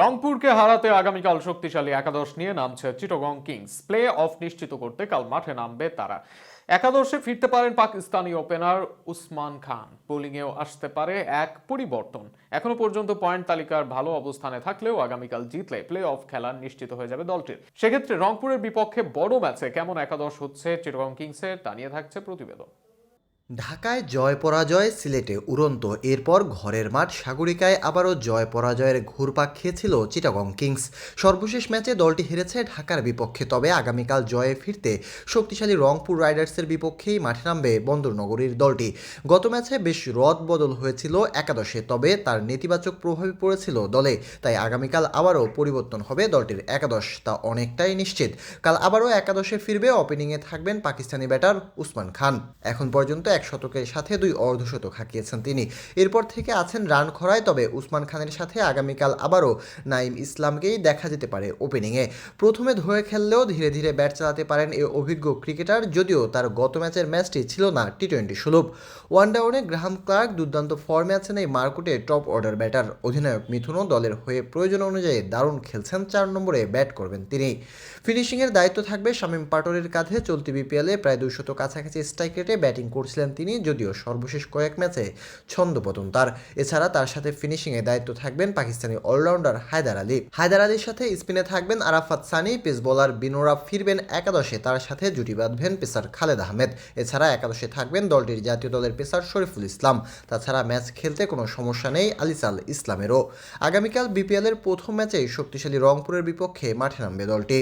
রংপুরকে হারাতে আগামীকাল শক্তিশালী একাদশ নিয়ে নামছে চিটগং কিংস। প্লে অফ নিশ্চিত করতে কাল মাঠে নামবে তারা। একাদশে ফিরতে পারেন পাকিস্তানি ওপেনার উসমান খান। বোলিংয়েও আসতে পারে এক পরিবর্তন। এখনও পর্যন্ত পয়েন্ট তালিকার ভালো অবস্থানে থাকলেও আগামীকাল জিতলে প্লে অফ খেলা নিশ্চিত হয়ে যাবে দলটির। সেক্ষেত্রে রংপুরের বিপক্ষে বড় ম্যাচে কেমন একাদশ হচ্ছে চিটগং কিংসের তা নিয়ে থাকছে প্রতিবেদন। ঢাকায় জয় পরাজয় সিলেটে উড়ন্ত। এরপর ঘরের মাঠ সাগরিকায় আবারও জয় পরাজয়ের ঘুরপাক খেয়েছিল চিটাগং কিংস। সর্বশেষ ম্যাচে দলটি হেরেছে ঢাকার বিপক্ষে, তবে আগামীকাল জয়ে ফিরতে শক্তিশালী রংপুর রাইডার্সের বিপক্ষেই মাঠে নামবে বন্দরনগরীর দলটি। গত ম্যাচে বেশ রদ বদল হয়েছিল একাদশে, তবে তার নেতিবাচক প্রভাবে পড়েছিল দলে। তাই আগামীকাল আবারও পরিবর্তন হবে দলটির একাদশ, তা অনেকটাই নিশ্চিত। কাল আবারও একাদশে ফিরবে ওপেনিংয়ে থাকবেন পাকিস্তানি ব্যাটার উসমান খান। এখন পর্যন্ত এক শতকের সাথে দুই অর্ধশতক হাঁকিয়েছেন তিনি। এরপর থেকে আছেন রান খরায় তবে উসমান খানের সাথে আগামীকাল আবারও নাইম ইসলামকেই দেখা যেতে পারে ওপেনিংয়ে। প্রথমে ধরে খেললেও ধীরে ধীরে ব্যাট চালাতে পারেন এই অভিজ্ঞ ক্রিকেটার, যদিও তার গত ম্যাচের ম্যাচটি ছিল না টি টোয়েন্টি সুলভ। ওয়ান ডাউনে গ্রাহাম ক্লার্ক দুর্দান্ত ফর্মে আছেন এই মার্কুটে টপ অর্ডার ব্যাটার। অধিনায়ক মিথুনও দলের হয়ে প্রয়োজন অনুযায়ী দারুণ খেলছেন, চার নম্বরে ব্যাট করবেন তিনি। ফিনিশিংয়ের দায়িত্ব থাকবে শামীম পাটোরের কাঁধে। চলতি বিপিএলে প্রায় দুশত কাছাকাছি স্ট্রাইক রেটে ব্যাটিং করছিলেন তিনি, যদিও সর্বশেষ কয়েক ম্যাচে ছন্দপতন তার এছাড়া তার সাথে ফিনিশিংয়ে দায়িত্ব থাকবেন পাকিস্তানি অলরাউন্ডার হায়দার আলী। হায়দার আলীর সাথে স্পিনে থাকবেন আরাফাত সানি, পেস বোলার বিনোরা ফিরবেন একাদশে, তার সাথে জুটি বাঁধবেন পেসার খালেদ আহমেদ। এছাড়া একাদশে থাকবেন দলটির জাতীয় দলের পেসার শরীফুল ইসলাম। তাছাড়া ম্যাচ খেলতে কোনো সমস্যা নেই আলিসাল ইসলামেরও। আগামীকাল বিপিএলের প্রথম ম্যাচেই শক্তিশালী রংপুরের বিপক্ষে মাঠে নামবে দলটি।